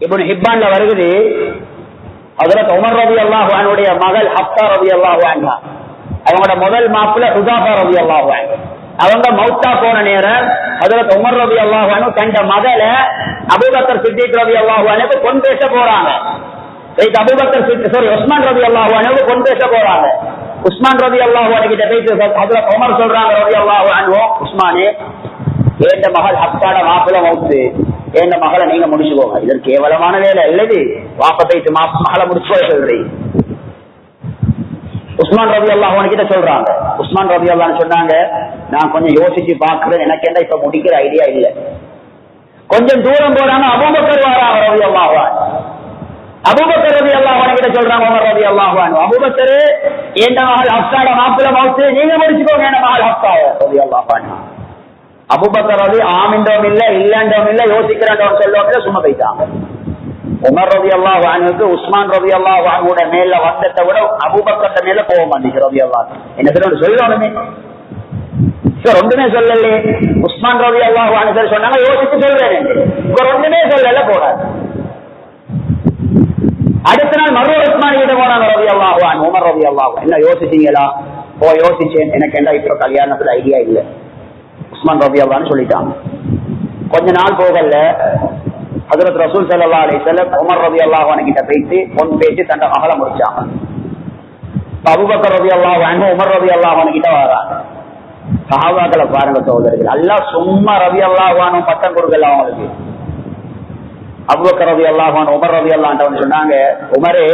இப்படி ஹிப்பான்ல வருகுது ஹஜரத் உமர் ரவி அல்லாஹுடைய மகள் ஹப்தா ரவி அல்லாஹுவான் அவங்களோட முதல் மாப்பிள்ள ஹுசாஃபா ரவி அல்லாஹுவான் அவங்க மௌத்தா போன நேரம் ஹஜரத் உமர் ரவி அல்லாஹுவானு கண்ட மகள அபூபக்கர் சித்திக் ரவி அல்லாஹுவானுக்கு பொன் பேச போறாங்க. இதுக்கு சித்தி சாரி உஸ்மான் ரவி அல்லாஹுவானுக்கு பொன் பேச போறாங்க. உஸ்மான் ரவி அல்லாஹு கிட்ட பேசி ஹஜரத் உமர் சொல்றாங்க ரவி அல்லாஹு உஸ்மானே ஏண்ட மகள் அப்பாட மாப்பிள மௌத்து ஏண்ட மகளை நீங்க முடிச்சுக்கோங்க? இதற்கு கேவலமான வேலை இல்லது வாப்பத்தை மகளை முடிச்சு சொல்றீ உஸ்மான் ரவி அல்லாஹ் கிட்ட சொல்றாங்க. உஸ்மான் ரவி அல்லான்னு சொன்னாங்க நான் கொஞ்சம் யோசிச்சு பாக்குறேன் எனக்கு என்ன இப்ப முடிக்கிற ஐடியா இல்ல. கொஞ்சம் தூரம் போறாங்க அபூபக்கர் வராங்க ரவி அல்லாஹான் அபூபக்கர் ரவி அல்லாஹான் கிட்ட சொல்றாங்க உமர் ரவி அல்லாஹான் அபூபக்கர் ஏண்ட மகள் ஹப்தாட மாப்பிள மௌத்து நீங்க முடிச்சுக்கோங்க என்ன மகள் ஹப்தா ரவி அல்லாஹான் அபுபக்கர் ரவி ஆமின்றோம் இல்ல இல்லன்றோம் இல்ல யோசிக்கிறோம் சொல்லுவோம் சும்மா போயிட்டாங்க. உமர் ரவி அல்லா வானுக்கு உஸ்மான் ரவி அல்லா வாங்கோட மேல வந்தத்தை விட அபுபக்கத்த மேல போக மாட்டேங்க ரவி அல்லா என்ன சொல்லணும்? சொல்லணுமே. ரெண்டுமே சொல்லலே உஸ்மான் ரவி அல்லா வானு சொல்லி சொன்னாங்க யோசிச்சு சொல்றேன் இப்ப சொல்லல போடாது. அடுத்த நாள் மறு உஸ்மான் கிட்ட போனாங்க ரவி அல்லாஹ் உமர் ரவி அல்லாஹ் என்ன யோசிச்சீங்களா? ஓ யோசிச்சேன். எனக்கு என்ன இப்ப கல்யாணத்துல ஐடியா இல்லை. உஸ்மான் ரபி அல்லான்னு சொல்லிட்டாங்க. கொஞ்ச நாள் போகல ஹசரத் ரசூல் சல்லா அலி செல்லம் உமர் ரபி அல்லாஹ் கிட்ட பேசி பொன் பேசி தன்னை மகளை முடிச்சாங்க. அபுபக்கர் ரபி அல்லாஹ் வாங்க உமர் ரபி அல்லாஹ் கிட்ட வராங்க. சஹாபாக்களை பாருங்க சோதரர்கள் எல்லாம் சும்மா ரவி அல்லாஹானும் பட்டம் கொடுக்கல அவங்களுக்கு. அபுபக்கர் ரவி அல்லாஹான் உமர் ரவி அல்லான் சொன்னாங்க உமரே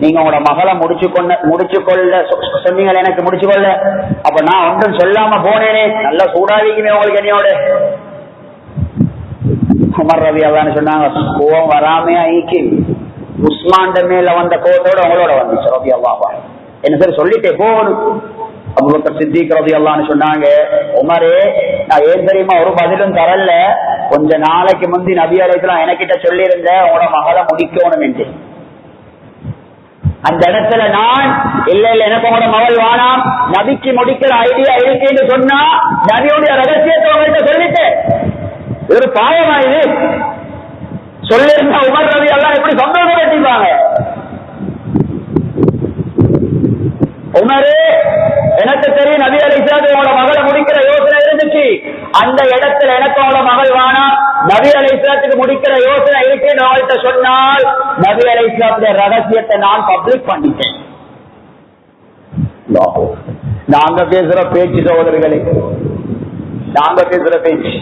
நீங்க உங்களோட மகளை முடிச்சு கொண்ட முடிச்சு கொள்ள சொன்னீங்க எனக்கு முடிச்சு கொள்ள. அப்ப நான் ஒன்றும் சொல்லாம போனேனே. நல்லா சூடாவிக்குமே உங்களுக்கு என்னையோட. உமர் ரவி அல்லான்னு சொன்னாங்க கோவம் வராமையா ஈக்கி உஸ்மான் மேல வந்த கோவத்தோட உங்களோட வந்துச்சு ரவி அல்லாவா என்ன சரி சொல்லிட்டே போகணும். அபுபக்கர் சித்திக் ரவி அல்லான்னு சொன்னாங்க உமரே நான் ஏன் தெரியுமா ஒரு பதிலும் தரல. கொஞ்ச நாளைக்கு முந்தி நபி அலைக்கலாம் எனக்கிட்ட சொல்லியிருந்தேன் உங்களோட மகளை முடிக்கணும் என்று. அந்த இடத்துல நான் இல்ல இல்ல எனக்கு உங்களோட மகள் வானாம் நபிக்கு முடிக்கிற ஐடியா இருக்குன்னு சொன்னா நபியுடைய ரகசியத்தை உங்கள்கிட்ட சொல்லிட்டு. ஒரு பாயமா இது? சொல்லிருந்தா உமர் ரவி எல்லாம் எப்படி சந்தோஷம் கட்டிப்பாங்க உமரு எனக்கு தெரியும் நபி அலி உங்களோட மகளை முடிக்கிற யோசனை இருந்துச்சு. அந்த இடத்துல எனக்கு அவளோட மகள் வேணாம். நபி அலி இஸ்லாத்துக்கு முடிக்கிற யோசனை நான் அவர்கிட்ட சொன்னால் நபி அலி இஸ்லாத்துடைய ரகசியத்தை நான் பப்ளிக் பண்ணிட்டேன். நாங்க பேசுற பேச்சு சகோதரர்களே நாங்க பேசுற பேச்சு.